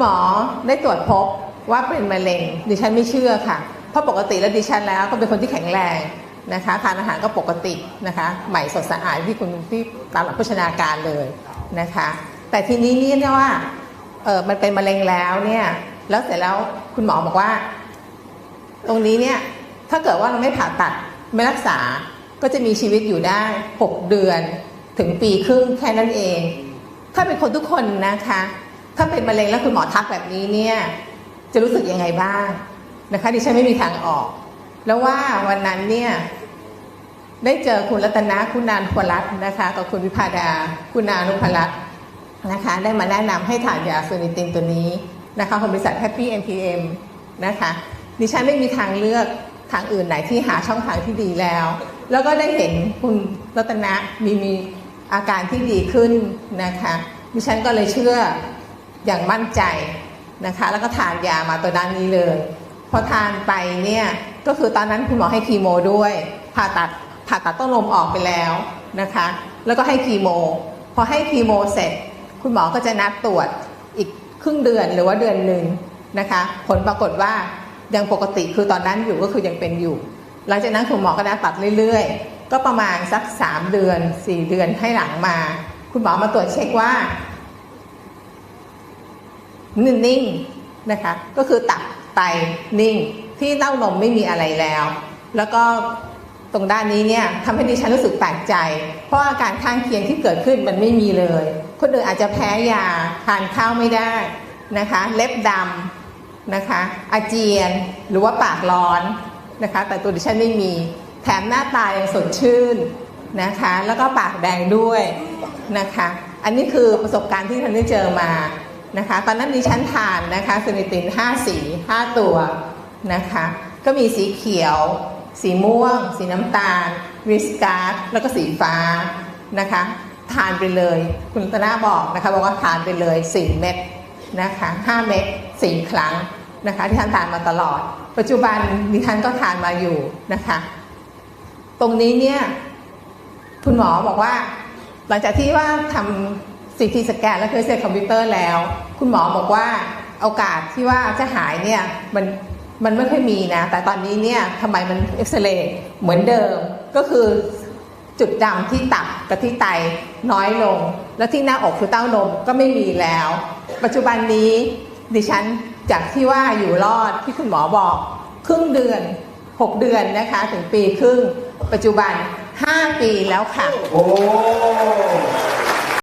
หมอได้ตรวจพบว่าเป็นมะเร็ง ดิฉันไม่เชื่อค่ะ เพราะปกติแล้วดิฉันแล้วก็เป็นคนที่แข็งแรงนะคะทานอาหารก็ปกตินะคะใหม่สดสะอาดที่คุณที่ตามหลักโภชนาการเลยนะคะ แต่ทีนี้เนี่ยว่าเออมันเป็นมะเร็งแล้วเนี่ยแล้วเสร็จแล้วคุณหมอบอกว่า ตรงนี้เนี่ยถ้าเกิดว่าเราไม่ผ่าตัดไม่รักษาก็จะมีชีวิตอยู่ได้ 6 เดือนถึงปีครึ่งแค่นั้นเอง ถ้าเป็นคนทุกคนนะคะ ถ้าเป็นมะเร็งแล้วคุณหมอทักแบบนี้เนี่ย จะรู้สึกยังไงบ้างนะคะดิฉันไม่มีทางออก แล้วว่าวันนั้นเนี่ยได้เจอคุณรัตนะคุณนานพรัตนะคะกับคุณวิพาดา คุณนานุพรัตน์นะคะ ได้มาแนะนำให้ทานยาซูนิตินตัวนี้นะคะของบริษัท Happy NPM นะคะดิฉันไม่มีทางเลือกทางอื่นไหนที่หาช่องทางที่ดีแล้ว แล้วก็ได้เห็นคุณรัตนะมีมีอาการที่ดีขึ้นนะคะดิฉันก็เลยเชื่อ อย่างมั่นใจนะคะ แล้วก็ทานยามาตัวด้านนี้เลย พอทานไปเนี่ยก็คือตอนนั้นคุณหมอให้คีโมด้วย ผ่าตัดผ่าตัดต้นลมออกไปแล้วนะคะ แล้วก็ให้คีโม พอให้คีโมเสร็จ คุณหมอก็จะนัดตรวจอีกครึ่งเดือนหรือว่าเดือนหนึ่งนะคะ ผลปรากฏว่ายังปกติคือตอนนั้นอยู่ก็คือยังเป็นอยู่ หลังจากนั้นคุณหมอก็นัดตัดเรื่อยๆ ก็ประมาณสัก 3 เดือน 4 เดือนให้หลังมา คุณหมอมาตรวจเช็คว่า นิ่งๆนะคะก็คือตับไตนิ่ง ที่เต้านมไม่มีอะไรแล้ว แล้วก็ตรงด้านนี้เนี่ยทำให้ดิฉันรู้สึกแปลกใจ เพราะอาการข้างเคียงที่เกิดขึ้นมันไม่มีเลย คนอื่นอาจจะแพ้ยาทานข้าวไม่ได้นะคะ เล็บดำนะคะ อาเจียนหรือว่าปากร้อนนะคะ แต่ตัวดิฉันไม่มีแถมหน้าตายังสดชื่นนะคะ แล้วก็ปากแดงด้วยนะคะ อันนี้คือประสบการณ์ที่ฉันได้เจอมา นะคะตอนนั้นดิฉันทานนะคะซินิติน5 สี 5 ตัวนะคะก็มีสีเขียว สีม่วง สีน้ำตาลวิสการ์ดแล้วก็สีฟ้านะคะทานไปเลยคุณรัตนาบอกนะคะบอกว่าทานไปเลย 4 เม็ดนะคะ5เม็ด4 ครั้งนะคะที่ท่านทานมาตลอด ปัจจุบันดิฉันก็ทานมาอยู่นะคะตรงนี้เนี่ยคุณหมอบอกว่า หลังจากที่ว่าทำ ซีทีสแกนและเคยเซคอมพิวเตอร์แล้ว คุณหมอบอกว่าโอกาสที่ว่าจะหายเนี่ยมันมันไม่ค่อยมีนะ แต่ตอนนี้เนี่ยทำไมมันเอ็กซเรย์เหมือนเดิมก็คือจุดดำที่ตับกับที่ไตน้อยลง แล้วที่หน้าอกคือเต้านมก็ไม่มีแล้ว ปัจจุบันนี้ดิฉันจากที่ว่าอยู่รอดที่คุณหมอบอก ครึ่งเดือน 6 เดือนนะคะ ถึงปีครึ่ง ปัจจุบัน 5 ปีแล้วค่ะ โอ้